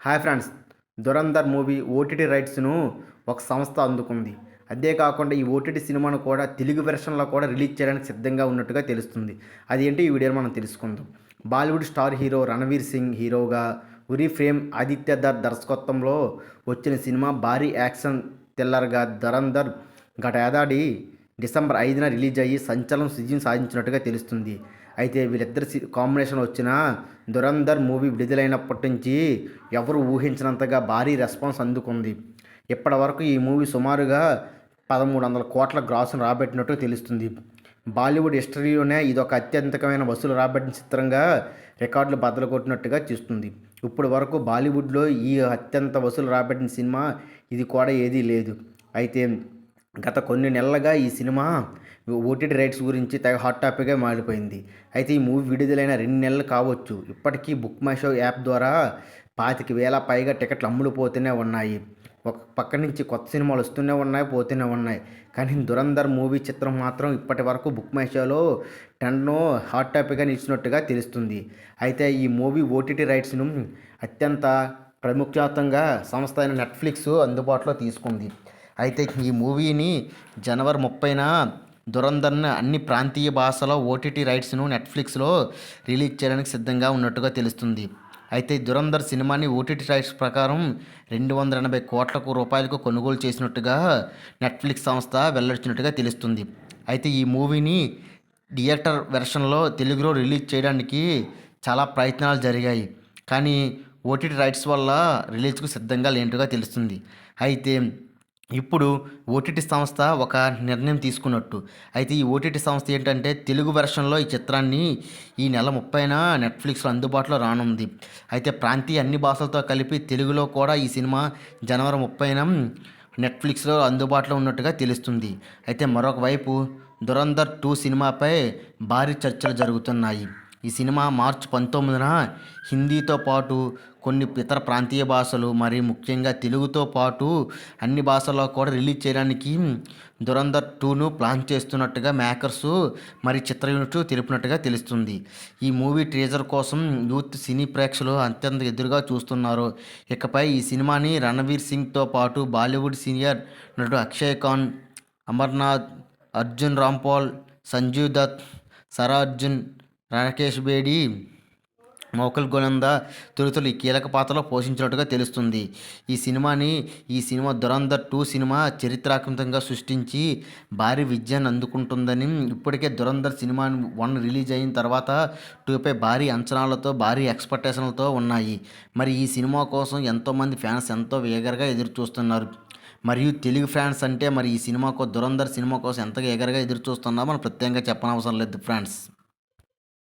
Hi friends Dhurandhar movie OTT రైట్స్ను ఒక సంస్థ అందుకుంది. అంతేకాకుండా ఈ ఓటీటీ సినిమాను కూడా తెలుగు వెర్షన్లో కూడా రిలీజ్ చేయడానికి సిద్ధంగా ఉన్నట్టుగా తెలుస్తుంది. అదేంటి ఈ వీడియోలో మనం తెలుసుకుందాం. Bollywood star hero Ranveer Singh హీరోగా ఉరి ఫ్రేమ్ ఆదిత్య దర్ దర్శకత్వంలో వచ్చిన సినిమా భారీ యాక్షన్ థ్రిల్లర్గా ధరంధర్ గత ఏడాది డిసెంబర్ ఐదున రిలీజ్ అయ్యి సంచలనం విజయం సాధించినట్టుగా తెలుస్తుంది. అయితే వీళ్ళిద్దరి సి- కాంబినేషన్ వచ్చిన దురంధర్ మూవీ విడుదలైనప్పటి నుంచి ఎవరు ఊహించినంతగా భారీ రెస్పాన్స్ అందుకుంది. ఇప్పటి వరకు ఈ మూవీ సుమారుగా పదమూడు వందల కోట్ల గ్రాసును రాబట్టినట్టు తెలుస్తుంది. బాలీవుడ్ హిస్టరీలోనే ఇది ఒక అత్యంతకమైన వసూలు రాబట్టిన చిత్రంగా రికార్డులు బద్దలు కొట్టినట్టుగా చూస్తుంది. ఇప్పుడు వరకు బాలీవుడ్లో ఈ అత్యంత వసూలు రాబట్టిన సినిమా ఇది కూడా ఏదీ లేదు. అయితే గత కొన్ని నెలలుగా ఈ సినిమా ఓటీటీ రైట్స్ గురించి తెగ హాట్ టాపిక్గా మారిపోయింది. అయితే ఈ మూవీ విడుదలైన రెండు నెలలు కావచ్చు. ఇప్పటికీ బుక్ మై షో యాప్ ద్వారా పాతిక వేల పైగా టికెట్లు అమ్ముడుపోతూనే ఉన్నాయి. ఒక పక్క నుంచి కొత్త సినిమాలు వస్తూనే ఉన్నాయి పోతూనే ఉన్నాయి. కానీ దురంధర్ మూవీ చిత్రం మాత్రం ఇప్పటి వరకు బుక్ మై షోలో టెన్ను హాట్ టాపిక్గా నిలిచినట్టుగా తెలుస్తుంది. అయితే ఈ మూవీ ఓటీటీ రైట్స్ను అత్యంత ప్రముఖ్యతంగా సంస్థ అయిన నెట్ఫ్లిక్స్ అందుబాటులో తీసుకుంది. అయితే ఈ మూవీని జనవరి ముప్పైన దురందర్ని అన్ని ప్రాంతీయ భాషలో ఓటీటీ రైట్స్ను నెట్ఫ్లిక్స్లో రిలీజ్ చేయడానికి సిద్ధంగా ఉన్నట్టుగా తెలుస్తుంది. అయితే దురందర్ దురంధర్ సినిమాని ఓటీటీ రైట్స్ ప్రకారం రెండు వందల ఎనభై కోట్లకు రూపాయలకు కొనుగోలు చేసినట్టుగా నెట్ఫ్లిక్స్ సంస్థ వెల్లడించినట్టుగా తెలుస్తుంది. అయితే ఈ మూవీని థియేటర్ వెర్షన్లో తెలుగులో రిలీజ్ చేయడానికి చాలా ప్రయత్నాలు జరిగాయి. కానీ ఓటీటీ రైట్స్ వల్ల రిలీజ్కు సిద్ధంగా లేనట్టుగా తెలుస్తుంది. అయితే ఇప్పుడు ఓటీటీ సంస్థ ఒక నిర్ణయం తీసుకున్నట్టు. అయితే ఈ ఓటీటీ సంస్థ ఏంటంటే తెలుగు వెర్షన్లో ఈ చిత్రాన్ని ఈ నెల ముప్పైన నెట్ఫ్లిక్స్లో అందుబాటులో రానుంది. అయితే ప్రాంతీయ అన్ని భాషలతో కలిపి తెలుగులో కూడా ఈ సినిమా జనవరి ముప్పైన నెట్ఫ్లిక్స్లో అందుబాటులో ఉన్నట్టుగా తెలుస్తుంది. అయితే మరొక వైపు దురంధర్ టూ సినిమాపై భారీ చర్చలు జరుగుతున్నాయి. ఈ సినిమా మార్చి పంతొమ్మిదిన హిందీతో పాటు కొన్ని ఇతర ప్రాంతీయ భాషలు మరి ముఖ్యంగా తెలుగుతో పాటు అన్ని భాషల్లో కూడా రిలీజ్ చేయడానికి దురంధర్ టూను ప్లాన్ చేస్తున్నట్టుగా మేకర్స్ మరి చిత్ర యూనిట్ తెలిపినట్టుగా తెలుస్తుంది. ఈ మూవీ ట్రేజర్ కోసం యూత్ సినీ ప్రేక్షకులు అత్యంత ఎదురుగా చూస్తున్నారు. ఇకపై ఈ సినిమాని రణవీర్ సింగ్తో పాటు బాలీవుడ్ సీనియర్ నటుడు అక్షయ్ ఖాన్ అమర్నాథ్ అర్జున్ రాంపాల్ సంజీవ్ దత్ సరా అర్జున్ రాకేష్ బేడి మోకల్ గోనంద తొలుతలు ఈ కీలక పాత్రలో పోషించినట్టుగా తెలుస్తుంది. ఈ సినిమాని ఈ సినిమా దురంధర్ టూ సినిమా చరిత్రాత్మకంగా సృష్టించి భారీ విజయాన్ని అందుకుంటుందని ఇప్పటికే దురంధర్ సినిమా వన్ రిలీజ్ అయిన తర్వాత టూపై భారీ అంచనాలతో భారీ ఎక్స్పెక్టేషన్లతో ఉన్నాయి. మరి ఈ సినిమా కోసం ఎంతోమంది ఫ్యాన్స్ ఎంతో వేగరగా ఎదురు చూస్తున్నారు మరియు తెలుగు ఫ్యాన్స్ అంటే మరి ఈ సినిమాకు దురంధర్ సినిమా కోసం ఎంతగా ఎగరగా ఎదురు చూస్తున్నామో మనం ప్రత్యేకంగా చెప్పనవసరం లేదు ఫ్రెండ్స్.